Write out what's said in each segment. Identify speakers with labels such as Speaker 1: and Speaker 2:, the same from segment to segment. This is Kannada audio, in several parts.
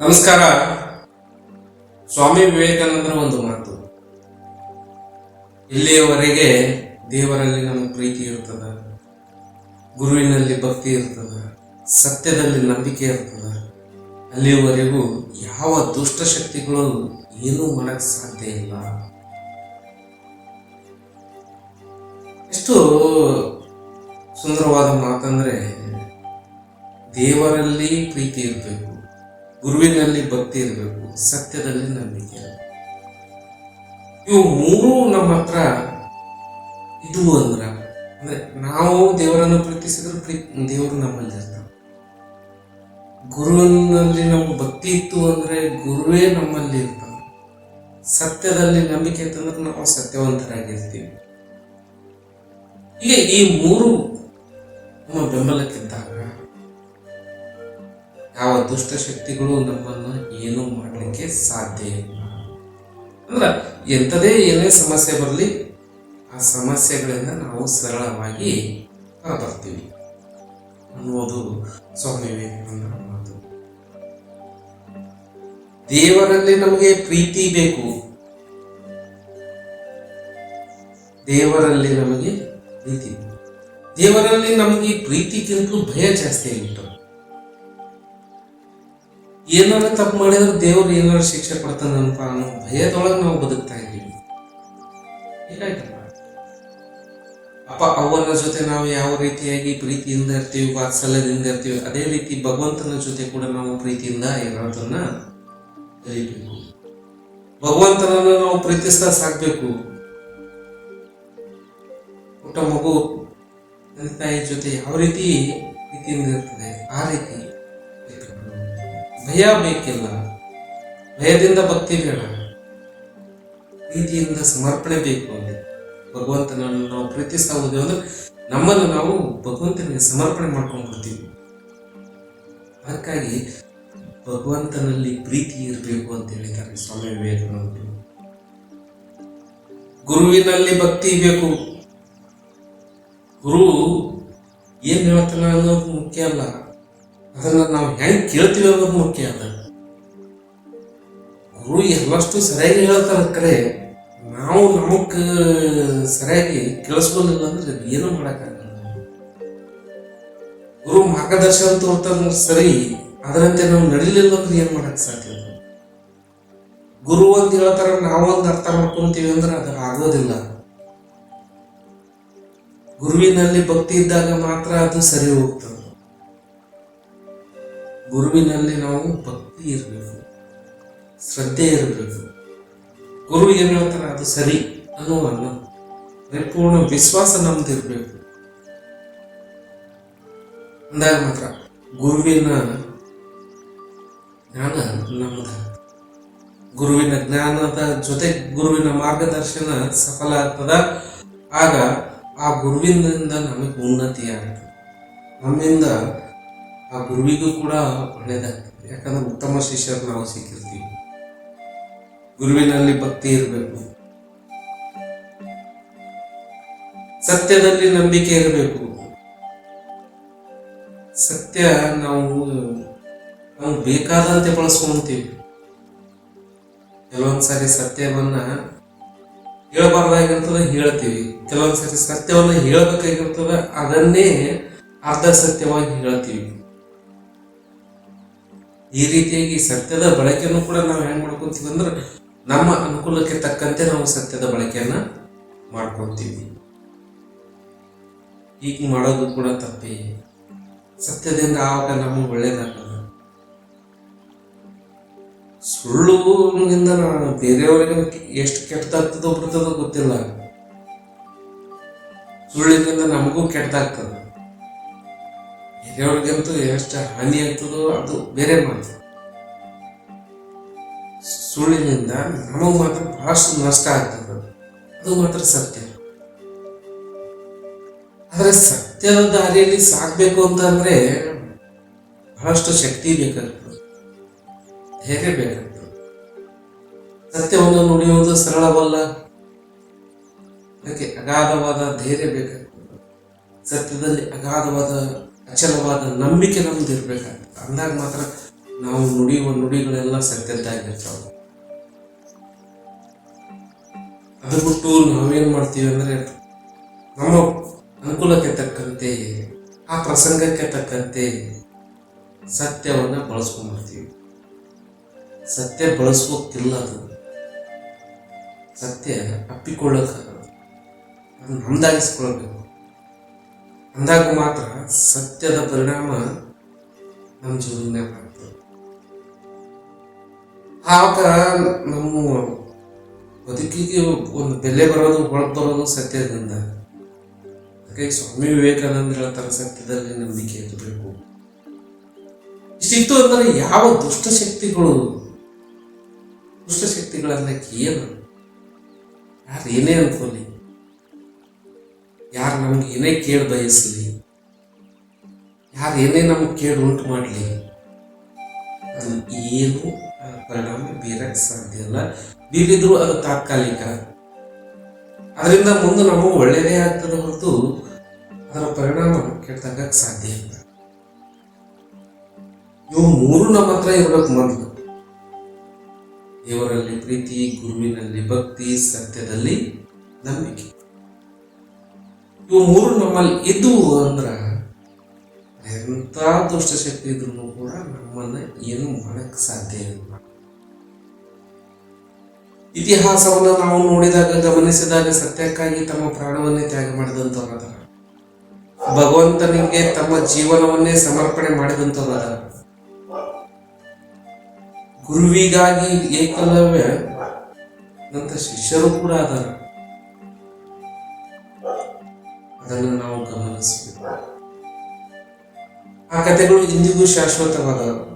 Speaker 1: ನಮಸ್ಕಾರ. ಸ್ವಾಮಿ ವಿವೇಕಾನಂದರ ಒಂದು ಮಾತು. ಇಲ್ಲಿಯವರೆಗೆ ದೇವರಲ್ಲಿ ನಮಗೆ ಪ್ರೀತಿ ಇರ್ತದ, ಗುರುವಿನಲ್ಲಿ ಭಕ್ತಿ ಇರ್ತದ, ಸತ್ಯದಲ್ಲಿ ನಂಬಿಕೆ ಇರ್ತದ ಅಲ್ಲಿಯವರೆಗೂ ಯಾವ ದುಷ್ಟಶಕ್ತಿಗಳು ಏನೂ ಮಾಡಕ್ ಸಾಧ್ಯ ಇಲ್ಲ. ಎಷ್ಟು ಸುಂದರವಾದ ಮಾತಂದ್ರೆ ದೇವರಲ್ಲಿ ಪ್ರೀತಿ ಇರಬೇಕು. ಗುರುವಿನಲ್ಲಿ ಭಕ್ತಿ ಇರಬೇಕು, ಸತ್ಯದಲ್ಲಿ ನಂಬಿಕೆ ಇರಬೇಕು. ಇವು ಮೂರು ನಮ್ಮ ಹತ್ರ ಇದು ಅಂದ್ರ, ಅಂದ್ರೆ ನಾವು ದೇವರನ್ನು ಪ್ರೀತಿಸಿದ್ರೆ ಪ್ರೀ- ದೇವರು ನಮ್ಮಲ್ಲಿ ಇರ್ತಾನೆ. ಗುರುವಿನಲ್ಲಿ ನಮ್ಗೆ ಭಕ್ತಿ ಇತ್ತು ಅಂದ್ರೆ ಗುರುವೇ ನಮ್ಮಲ್ಲಿ ಇರ್ತಾನೆ. ಸತ್ಯದಲ್ಲಿ ನಂಬಿಕೆ ಅಂತಂದ್ರೆ ನಾವು ಸತ್ಯವಂತರಾಗಿರ್ತೀವಿ. ಹೀಗೆ ಈ ಮೂರು ನಮ್ಮ ಬೆಂಬಲಕ್ಕಿದ್ದಾಗ ಯಾವ ದುಷ್ಟಶಕ್ತಿಗಳು ನಮ್ಮನ್ನು ಏನು ಮಾಡಲಿಕ್ಕೆ ಸಾಧ್ಯ ಇಲ್ಲ. ಅಂದ್ರೆ ಎಂಥದೇ ಏನೇ ಸಮಸ್ಯೆ ಬರಲಿ, ಆ ಸಮಸ್ಯೆಗಳಿಂದ ನಾವು ಸರಳವಾಗಿ ಹೊರಬರ್ತೀವಿ ಅನ್ನೋದು ಸ್ವಾಮಿ ವಿವೇಕಾನಂದರ ಮಾತು. ದೇವರಲ್ಲಿ ನಮಗೆ ಪ್ರೀತಿ ಬೇಕು. ದೇವರಲ್ಲಿ ನಮಗೆ ಪ್ರೀತಿ ದೇವರಲ್ಲಿ ನಮಗೆ ಪ್ರೀತಿಗಿಂತಲೂ ಭಯ ಜಾಸ್ತಿ ಆಗಿಬಿಟ್ಟು ಏನಾರ ತಪ್ಪು ಮಾಡಿದ್ರೆ ದೇವ್ರು ಏನಾರ ಶಿಕ್ಷೆ ಕೊಡ್ತಾನಂತ ಅನ್ನೋ ಭಯದೊಳಗೆ ನಾವು ಬದುಕ್ತಾ ಇದ್ದೀವಿ. ಅಪ್ಪ, ಅವ್ವನ ಜೊತೆ ನಾವು ಯಾವ ರೀತಿಯಾಗಿ ಪ್ರೀತಿಯಿಂದ ಇರ್ತೀವಿ, ವಾತ್ಸಲ್ಯದಿಂದ ಇರ್ತೀವಿ, ಅದೇ ರೀತಿ ಭಗವಂತನ ಜೊತೆ ಕೂಡ ನಾವು ಪ್ರೀತಿಯಿಂದ ಇರೋದನ್ನ ಕಲಿಬೇಕು. ಭಗವಂತನನ್ನು ನಾವು ಪ್ರೀತಿಸ್ತಾ ಸಾಕ್ಬೇಕು. ಪುಟ್ಟ ಮಗು ತಂದೆ ತಾಯಿ ಜೊತೆ ಯಾವ ರೀತಿ ಪ್ರೀತಿಯಿಂದ ಇರ್ತದೆ, ಆ ರೀತಿ. ಭಯ ಬೇಕಿಲ್ಲ. ಭಯದಿಂದ ಭಕ್ತಿ ಬೇಡ. ಪ್ರೀತಿಯಿಂದ ಸಮರ್ಪಣೆ ಬೇಕು ಅಲ್ಲಿ ಭಗವಂತನನ್ನು ನಾವು ಪ್ರೀತಿಸ್ತಾ ಹೋದೆವು ಅಂದ್ರೆ ನಮ್ಮನ್ನು ನಾವು ಭಗವಂತನಿಗೆ ಸಮರ್ಪಣೆ ಮಾಡ್ಕೊಂಡ್ಬಿಡ್ತೀವಿ. ಅದಕ್ಕಾಗಿ ಭಗವಂತನಲ್ಲಿ ಪ್ರೀತಿ ಇರಬೇಕು ಅಂತ ಹೇಳಿದ್ದಾರೆ ಸ್ವಾಮಿ ವಿವೇಕಾನಂದರು. ಗುರುವಿನಲ್ಲಿ ಭಕ್ತಿ ಬೇಕು. ಗುರು ಏನು ಹೇಳ್ತಾನೆ ಅನ್ನೋದು ಮುಖ್ಯ ಅಲ್ಲ. ಅದನ್ನ ನಾವು ಹೆಂಗ್ ಕೇಳ್ತೀವಿ ಅನ್ನೋದು ಮುಖ್ಯ ಅದ. ಗುರು ಎಲ್ಲಷ್ಟು ಸರಿಯಾಗಿ ಹೇಳ್ತಾರ ಕರೆ, ನಾವು ನಮಗ್ ಸರಿಯಾಗಿ ಕೇಳಿಸ್ಕೊಳ್ಳಿಲ್ಲ ಅಂದ್ರೆ ಏನು ಮಾಡಕ್ಕಾಗಲ್ಲ ಗುರು ಮಾರ್ಗದರ್ಶನ ತೋರ್ತಾರ ಸರಿ ಅದರಂತೆ ನಾವು ನಡಿಲಿಲ್ಲ ಅಂದ್ರೆ ಏನ್ ಮಾಡಕ್ ಸಾಧ್ಯ ಗುರು ಅಂತ ಹೇಳ್ತಾರ ನಾವೊಂದು ಅರ್ಥ ಮಾಡ್ಕೊಂತೀವಿ ಅಂದ್ರೆ ಅದು ಆಗೋದಿಲ್ಲ. ಗುರುವಿನಲ್ಲಿ ಭಕ್ತಿ ಇದ್ದಾಗ ಮಾತ್ರ ಅದು ಸರಿ ಹೋಗ್ತದೆ. ಗುರುವಿನಲ್ಲಿ ನಾವು ಭಕ್ತಿ ಇರಬೇಕು, ಶ್ರದ್ಧೆ ಇರಬೇಕು. ಗುರು ಏನು ಅದು ಸರಿ ಅನ್ನುವ ನಮ್ಮ ಪರಿಪೂರ್ಣ ವಿಶ್ವಾಸ ನಮ್ದಿರಬೇಕು ಅಂದಾಗ ಮಾತ್ರ ಗುರುವಿನ ಜ್ಞಾನ ನಮ್ದು. ಗುರುವಿನ ಜ್ಞಾನದ ಜೊತೆ ಗುರುವಿನ ಮಾರ್ಗದರ್ಶನ ಸಫಲ ಆಗ್ತದ. ಆಗ ಆ ಗುರುವಿನಿಂದ ನಮಗೆ ಉನ್ನತಿ ಆಗುತ್ತೆ ನಮ್ಮಿಂದ ಆ ಗುರುವಿಗೂ ಕೂಡ ಒಳ್ಳೇದಾಗ್ತದೆ. ಯಾಕಂದ್ರೆ ಉತ್ತಮ ಶಿಷ್ಯರು ನಾವು ಸಿಕ್ಕಿರ್ತೀವಿ. ಗುರುವಿನಲ್ಲಿ ಭಕ್ತಿ ಇರಬೇಕು. ಸತ್ಯದಲ್ಲಿ ನಂಬಿಕೆ ಇರಬೇಕು. ಸತ್ಯ ನಾವು ನಾವು ಬೇಕಾದಂತೆ ಬಳಸ್ಕೊಂತೀವಿ. ಕೆಲವೊಂದ್ಸರಿ ಸತ್ಯವನ್ನ ಹೇಳಬಾರ್ದಾಗಿರ್ತದ ಹೇಳ್ತೀವಿ. ಕೆಲವೊಂದ್ಸರಿ ಸತ್ಯವನ್ನ ಹೇಳ್ಬೇಕಾಗಿರ್ತದೆ, ಅದನ್ನೇ ಅರ್ಧ ಸತ್ಯವಾಗಿ ಹೇಳ್ತೀವಿ. ಈ ರೀತಿಯಾಗಿ ಸತ್ಯದ ಬಳಕೆಯನ್ನು ಕೂಡ ನಾವು ಹೆಂಗೆ ಮಾಡ್ಕೊತೀವಿ ಅಂದ್ರೆ ನಮ್ಮ ಅನುಕೂಲಕ್ಕೆ ತಕ್ಕಂತೆ ನಾವು ಸತ್ಯದ ಬಳಕೆಯನ್ನು ಮಾಡ್ಕೊತೀವಿ. ಈಗ ಮಾಡೋದು ಕೂಡ ತಪ್ಪೇ. ಸತ್ಯದಿಂದ ಆವಾಗ ನಮಗೆ ಒಳ್ಳೇದಾಗ್ತದೆ. ಸುಳ್ಳುನಿಂದ ನಾನು ಬೇರೆಯವರಿಗೆ ಎಷ್ಟು ಕೆಟ್ಟದಾಗ್ತದೋ ಬಿಡ್ತದೋ ಗೊತ್ತಿಲ್ಲ. ಸುಳ್ಳಿನಿಂದ ನಮಗೂ ಕೆಟ್ಟದಾಗ್ತದೆ. ಬೇರೆಯವ್ರಿಗಂತೂ ಎಷ್ಟು ಹಾನಿ ಆಗ್ತದೋ ಅದು ಬೇರೆ ಮಾತು ಸುಳ್ಳಿನಿಂದ ನಮಗೆ ಮಾತ್ರ ಬಹಳಷ್ಟು ನಷ್ಟ ಆಗ್ತದೆ. ಅದು ಮಾತ್ರ ಸತ್ಯ. ಆದರೆ ಸತ್ಯದ ದಾರಿಯಲ್ಲಿ ಸಾಕ್ಬೇಕು ಅಂತಂದ್ರೆ ಬಹಳಷ್ಟು ಶಕ್ತಿ ಬೇಕಾಗ್ತದೆ. ಧೈರ್ಯ ಬೇಕಾಗ್ತದೆ. ಸತ್ಯವನ್ನು ನುಡಿಯುವುದು ಸರಳವಲ್ಲ. ಅದಕ್ಕೆ ಅಗಾಧವಾದ ಧೈರ್ಯ ಬೇಕಾಗ್ತದೆ. ಸತ್ಯದಲ್ಲಿ ಅಗಾಧವಾದ ಅಚಲವಾದ ನಂಬಿಕೆ ನಮ್ದು ಇರ್ಬೇಕಾಗ್ತದೆ ಅಂದಾಗ ಮಾತ್ರ ನಾವು ನುಡಿಯುವ ನುಡಿಗಳೆಲ್ಲ ಸತ್ಯದ್ದಾಗಿರ್ತಾವೆ ಅದು ಬಿಟ್ಟು ನಾವೇನ್ ಮಾಡ್ತೀವಿ ಅಂದ್ರೆ ನಮ್ಮ ಅನುಕೂಲಕ್ಕೆ ತಕ್ಕಂತೆ, ಆ ಪ್ರಸಂಗಕ್ಕೆ ತಕ್ಕಂತೆ ಸತ್ಯವನ್ನ ಬಳಸ್ಕೊಂಡ್ಬಿಡ್ತೀವಿ ಸತ್ಯ ಬಳಸ್ಕೋಕ್ತಿಲ್ಲ ಅದು. ಸತ್ಯ ಅಪ್ಪಿಕೊಳ್ಳಕ್ಕಾಗ ಅದನ್ನು ನಮ್ದಾಗಿಸ್ಕೊಳ್ಬೇಕು ಅಂದಾಗ ಮಾತ್ರ ಸತ್ಯದ ಪರಿಣಾಮ ನಮ್ಮ ಜೀವನದಾಗ ಆಗ್ತದೆ ಆಗ ನಮ್ಮ ಬದುಕಿಗೆ ಒಂದು ಬೆಲೆ ಬರೋದು, ಹೊಳಪು ಬರೋದು ಸತ್ಯದಿಂದ. ಹಾಗಾಗಿ ಸ್ವಾಮಿ ವಿವೇಕಾನಂದ ಹೇಳ್ತಾರೆ ಸತ್ಯದಲ್ಲಿ ನಂಬಿಕೆ ಇರಬೇಕು. ಇಷ್ಟಿತ್ತು ಅಂದರೆ ಯಾವ ದುಷ್ಟಶಕ್ತಿಗಳು ದುಷ್ಟಶಕ್ತಿಗಳನ್ನ ಏನು ಯಾರು ಏನೇ ಅನ್ಕೊಳ್ಳಿ. ಯಾರು ನಮ್ಗೆ ಏನೇ ಕೇಳಿ ಬಯಸಲಿ, ಯಾರು ಏನೇ ನಮ್ಗೆ ಕೇಳಿ ಉಂಟು ಮಾಡಲಿ, ಅದು ಏನು ಪರಿಣಾಮ ಬೀರಕ್ಕೆ ಸಾಧ್ಯ ಇಲ್ಲ. ಬೀರಿದ್ರು ಅದು ತಾತ್ಕಾಲಿಕ. ಅದರಿಂದ ಮುಂದೆ ನಮಗೆ ಒಳ್ಳೆಯದೇ ಆಗ್ತದೆ ಹೊರತು ಅದರ ಪರಿಣಾಮ ಕೆಟ್ಟದಾಗ ಸಾಧ್ಯ ಇಲ್ಲ. ಇವು ಮೂರು ನಮ್ಮ ಹತ್ರ ಇರಬೇಕು ಮೊದಲು. ದೇವರಲ್ಲಿ ಪ್ರೀತಿ, ಗುರುವಿನಲ್ಲಿ ಭಕ್ತಿ, ಸತ್ಯದಲ್ಲಿ ನಂಬಿಕೆ. ಇವು ಮೂರು ನಮ್ಮಲ್ಲಿ ಇದ್ದವು ಅಂದ್ರೆ ಎಂಥ ದುಷ್ಟಶಕ್ತಿ ಇದ್ರು ಕೂಡ ನಮ್ಮನ್ನ ಏನು ಮಾಡಕ್ ಸಾಧ್ಯ ಇಲ್ಲ. ಇತಿಹಾಸವನ್ನು ನಾವು ನೋಡಿದಾಗ, ಗಮನಿಸಿದಾಗ ಸತ್ಯಕ್ಕಾಗಿ ತಮ್ಮ ಪ್ರಾಣವನ್ನೇ ತ್ಯಾಗ ಮಾಡಿದಂಥವ್ರು ಭಗವಂತನಿಗೆ ತಮ್ಮ ಜೀವನವನ್ನೇ ಸಮರ್ಪಣೆ ಮಾಡಿದಂಥವ್ರು ಗುರುವಿಗಾಗಿ ಏಕಲವ್ಯ, ನಂತ ಶಿಷ್ಯರು ಕೂಡ ಅದಾರ. ಅದನ್ನು ನಾವು ಗಮನಿಸಬೇಕು. ಆ ಕಥೆಗಳು ಇಂದಿಗೂ ಶಾಶ್ವತವಾದವು.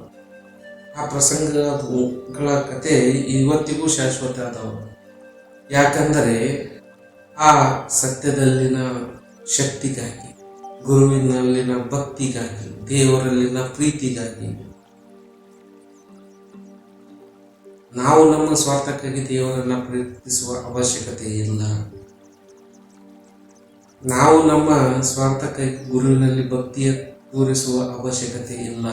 Speaker 1: ಆ ಪ್ರಸಂಗಗಳ ಕತೆ ಇವತ್ತಿಗೂ ಶಾಶ್ವತ ಆದವು ಯಾಕಂದರೆ ಆ ಸತ್ಯದಲ್ಲಿನ ಶಕ್ತಿಗಾಗಿ, ಗುರುವಿನಲ್ಲಿನ ಭಕ್ತಿಗಾಗಿ, ದೇವರಲ್ಲಿನ ಪ್ರೀತಿಗಾಗಿ ನಾವು ನಮ್ಮ ಸ್ವಾರ್ಥಕ್ಕಾಗಿ ದೇವರನ್ನ ಪ್ರೀತಿಸುವ ಅವಶ್ಯಕತೆ ಇಲ್ಲ. ನಾವು ನಮ್ಮ ಸ್ವಾರ್ಥಕ್ಕಾಗಿ ಗುರುವಿನಲ್ಲಿ ಭಕ್ತಿಯ ತೋರಿಸುವ ಅವಶ್ಯಕತೆ ಇಲ್ಲ.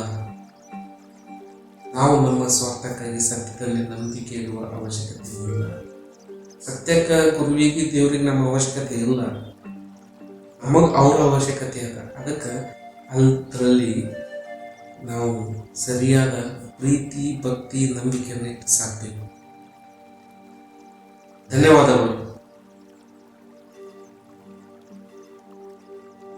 Speaker 1: ನಾವು ನಮ್ಮ ಸ್ವಾರ್ಥಕ್ಕಾಗಿ ಸತ್ಯದಲ್ಲಿ ನಂಬಿಕೆ ಇರುವ ಅವಶ್ಯಕತೆ ಇಲ್ಲ. ಸತ್ಯಕ್ಕ ಗುರುವಿಗೆ ದೇವರಿಗೆ ನಮ್ಮ ಅವಶ್ಯಕತೆ ಇಲ್ಲ. ನಮಗೆ ಅವ್ರ ಅವಶ್ಯಕತೆ ಅದ. ಅದಕ್ಕೆ ಅದರಲ್ಲಿ ನಾವು ಸರಿಯಾದ ಪ್ರೀತಿ, ಭಕ್ತಿ, ನಂಬಿಕೆಯನ್ನು ಸಾಕ್ಬೇಕು. ಧನ್ಯವಾದಗಳು.